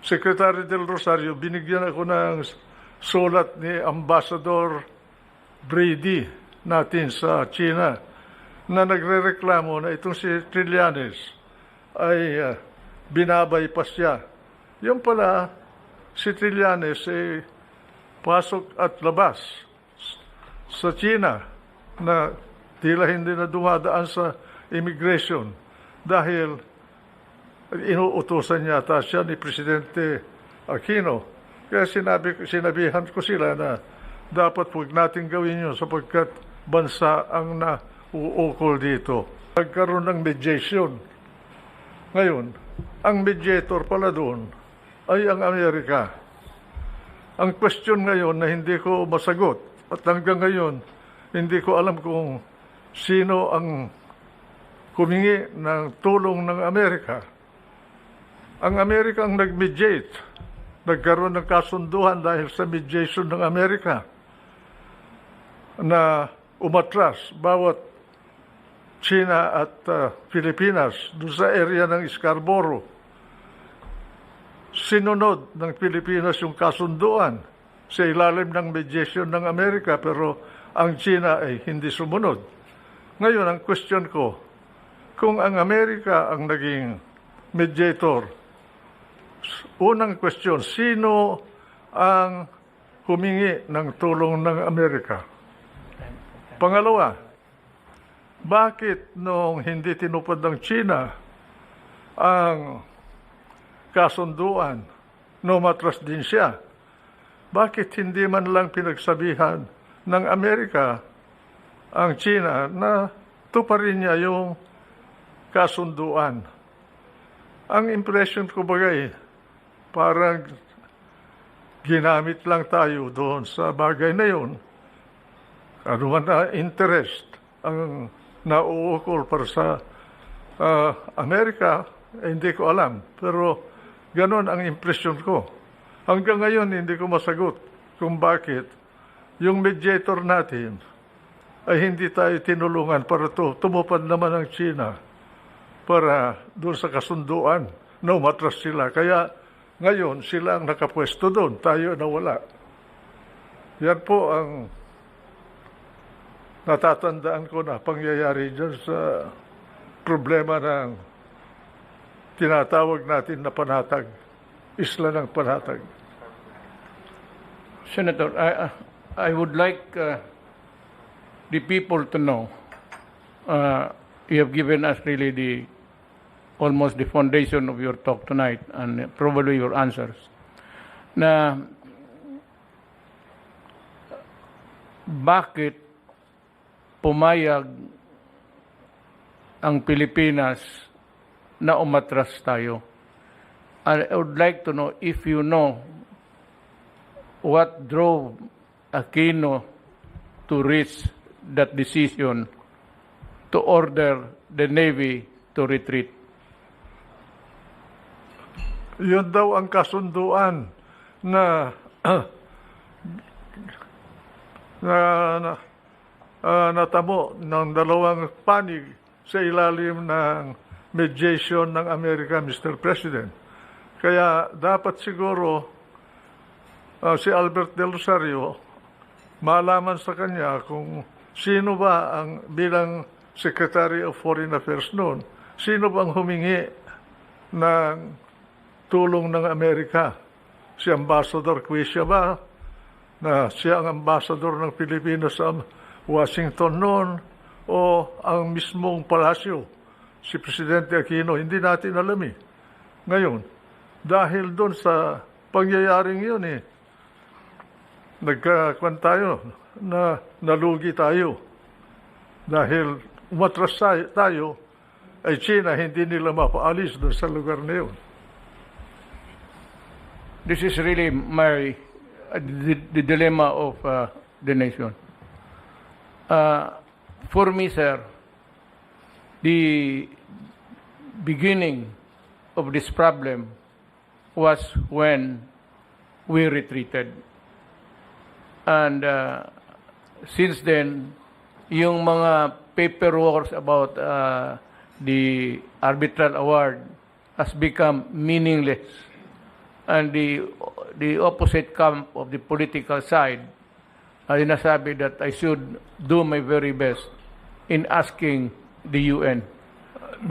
Secretary Del Rosario, binigyan ako ng sulat ni Ambassador Brady natin sa China na nagrereklamo na itong si Trillanes ay uh, binabypass siya. Yung pala, si Trillanes ay pasok at labas sa China na tila hindi na dumadaan sa immigration dahil inuutosan yata siya ni Presidente Aquino. Kaya sinabi, sinabihan ko sila na dapat huwag natin gawin yun sapagkat bansa ang nauukol dito. Nagkaroon ng mediation. Ngayon, ang mediator pala doon ay ang Amerika. Ang question ngayon na hindi ko masagot at hanggang ngayon hindi ko alam kung sino ang humingi ng tulong ng Amerika. Ang Amerika ang nag-mediate. Nagkaroon ng kasunduhan dahil sa mediation ng Amerika na umatras bawat China at uh, Pilipinas doon sa area ng Scarborough. Sinunod ng Pilipinas yung kasunduan sa ilalim ng mediation ng Amerika pero ang China ay hindi sumunod. Ngayon, ang question ko, kung ang Amerika ang naging mediator, unang question, sino ang humingi ng tulong ng Amerika? Pangalawa, bakit nung hindi tinupad ng China ang kasunduan, numatras din siya? Bakit hindi man lang pinagsabihan ng Amerika ang China na tuparin niya yung kasunduan? Ang impression ko bagay, parang ginamit lang tayo doon sa bagay na yun. Ano man na interest ang nauukol para sa ah, Amerika, eh, hindi ko alam. Pero ganon ang impression ko. Hanggang ngayon, hindi ko masagot kung bakit yung mediator natin ay hindi tayo tinulungan para to, tumupad naman ang China para doon sa kasunduan na umatras sila. Kaya ngayon, sila ang nakapwesto doon, tayo nawala. Yan po ang natatandaan ko na pangyayari dyan sa problema ng tinatawag natin na panatag, isla ng panatag. Senator, I, I would like uh, the people to know, uh, you have given us really the, almost the foundation of your talk tonight and probably your answers, na bakit pumayag ang Pilipinas na umatras tayo. And I would like to know if you know what drove Aquino to reach that decision to order the Navy to retreat. Yun daw ang kasunduan na na, na ah, natamo ng dalawang panig sa ilalim ng mediation ng Amerika, Mr. President. Kaya dapat siguro ah, si Albert Del Rosario malaman sa kanya kung sino ba ang bilang Secretary of Foreign Affairs noon, sino bang humingi ng tulong ng Amerika. Si Ambassador Quisha ba, na siya ang ambassador ng Pilipinas sa Washington noon, o ang mismong palasyo, si Presidente Aquino, hindi natin alam eh. Ngayon, dahil doon sa pangyayaring yun eh, nagkakwan tayo, na nalugi tayo. Dahil umatras tayo- ay China, hindi nila mapaalis doon sa lugar na yun. This is really my uh, the, the dilemma of uh, the nation. Uh, for me, sir, the beginning of this problem was when we retreated. And uh, since then, yung mga paperwork about uh, the arbitral award has become meaningless. And the, the opposite camp of the political side ay nasabi that I should do my very best in asking the UN.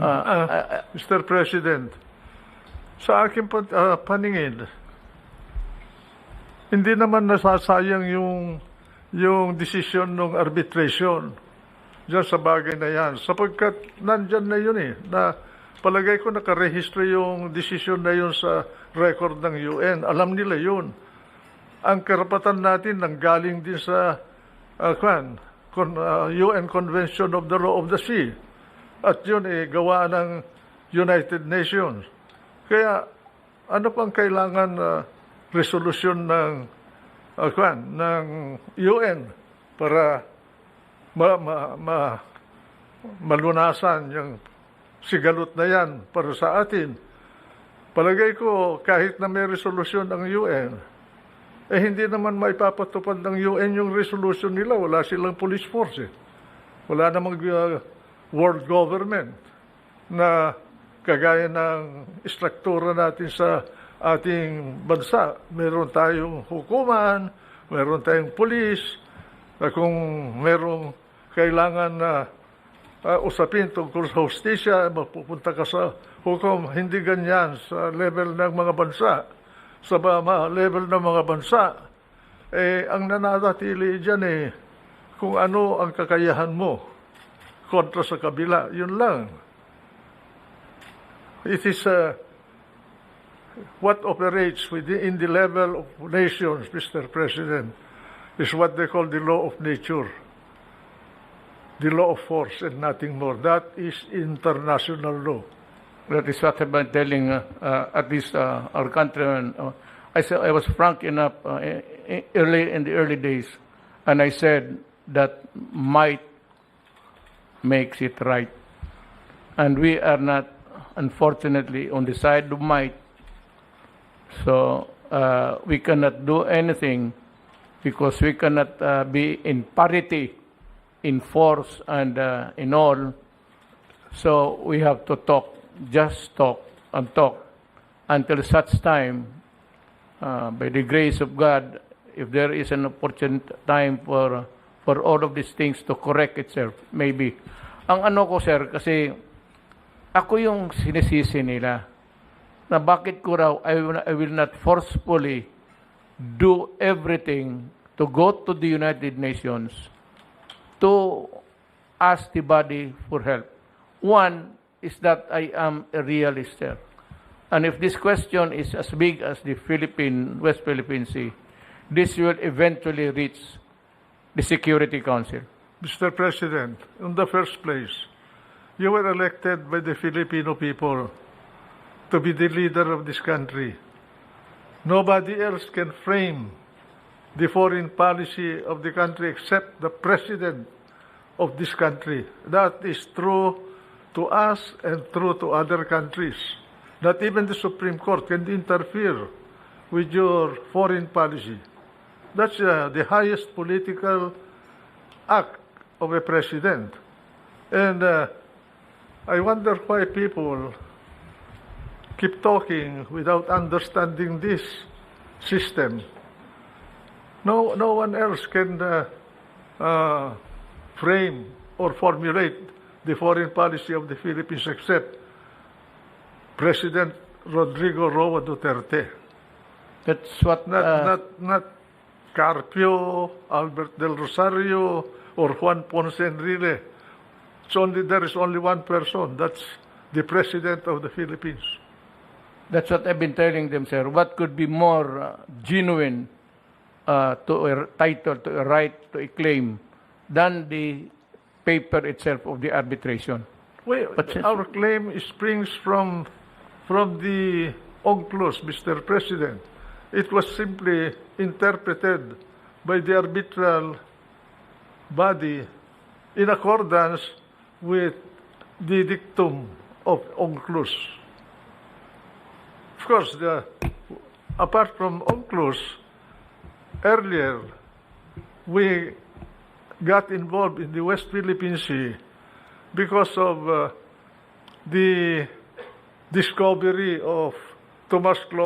Uh, Ah, Mr. President, sa aking pan- ah, paningin, hindi naman nasasayang yung yung decision ng arbitration dyan sa bagay na yan. Sapagkat nandyan na yun eh, na palagay ko nakarehistro yung decision na yun sa record ng UN. Alam nila yun. Ang karapatan natin nanggaling din sa uh, kwan, con, ah, UN Convention of the Law of the Sea. At yun eh, gawa ng United Nations. Kaya ano pang kailangan na resolusyon ng uh, kwan, ng UN para ma, ma, ma, malunasan yung sigalot na yan para sa atin. Palagay ko, kahit na may resolusyon ang UN, eh hindi naman maipapatupad ng UN yung resolution nila. Wala silang police force eh. Wala namang uh, world government na kagaya ng istruktura natin sa ating bansa. Meron tayong hukuman, meron tayong police, na kung merong kailangan na uh, usapin tungkol sa hostisya, mapupunta ka sa hukom. Hindi ganyan sa level ng mga bansa. Sa ma- level ng mga bansa, eh, ang nananatili dyan eh, kung ano ang kakayahan mo kontra sa kabila. Yun lang. It is uh, what operates within the level of nations, Mr. President, is what they call the law of nature. The law of force and nothing more. That is international law. That is what I've been telling uh, uh, at least uh, our countrymen. Uh, I said I was frank enough uh, early in the early days, and I said that might makes it right, and we are not, unfortunately, on the side of might. So uh, we cannot do anything because we cannot be in parity in force and uh, in all. So we have to talk, just talk and talk until such time, uh, by the grace of God, if there is an opportune time for for all of these things to correct itself, maybe. Ang ano ko, sir, kasi ako yung sinisisi nila na bakit ko raw I will, I will not forcefully do everything to go to the United Nations to ask the body for help. One is that I am a realist. And if this question is as big as the Philippine, West Philippine Sea, this will eventually reach the Security Council. Mr. President, in the first place, you were elected by the Filipino people to be the leader of this country. Nobody else can frame the foreign policy of the country except the president of this country. That is true to us and true to other countries. Not even the Supreme Court can interfere with your foreign policy. That's uh, the highest political act of a president. And uh, I wonder why people keep talking without understanding this system. No, no one else can uh, uh, frame or formulate the foreign policy of the Philippines except President Rodrigo Roa Duterte. That's what Not, uh, not, not Carpio, Albert Del Rosario, or Juan Ponce Enrile. It's only, there is only one person. That's the President of the Philippines. That's what I've been telling them, sir. What could be more uh, genuine uh, to a title, to a right, to a claim, than the paper itself of the arbitration? Well, But our claim springs from, from the UNCLOS, Mr. President. It was simply interpreted by the arbitral body in accordance with the dictum of UNCLOS. Of course, the, apart from UNCLOS, earlier we got involved in the West Philippine Sea because of uh, the discovery of Thomas Clo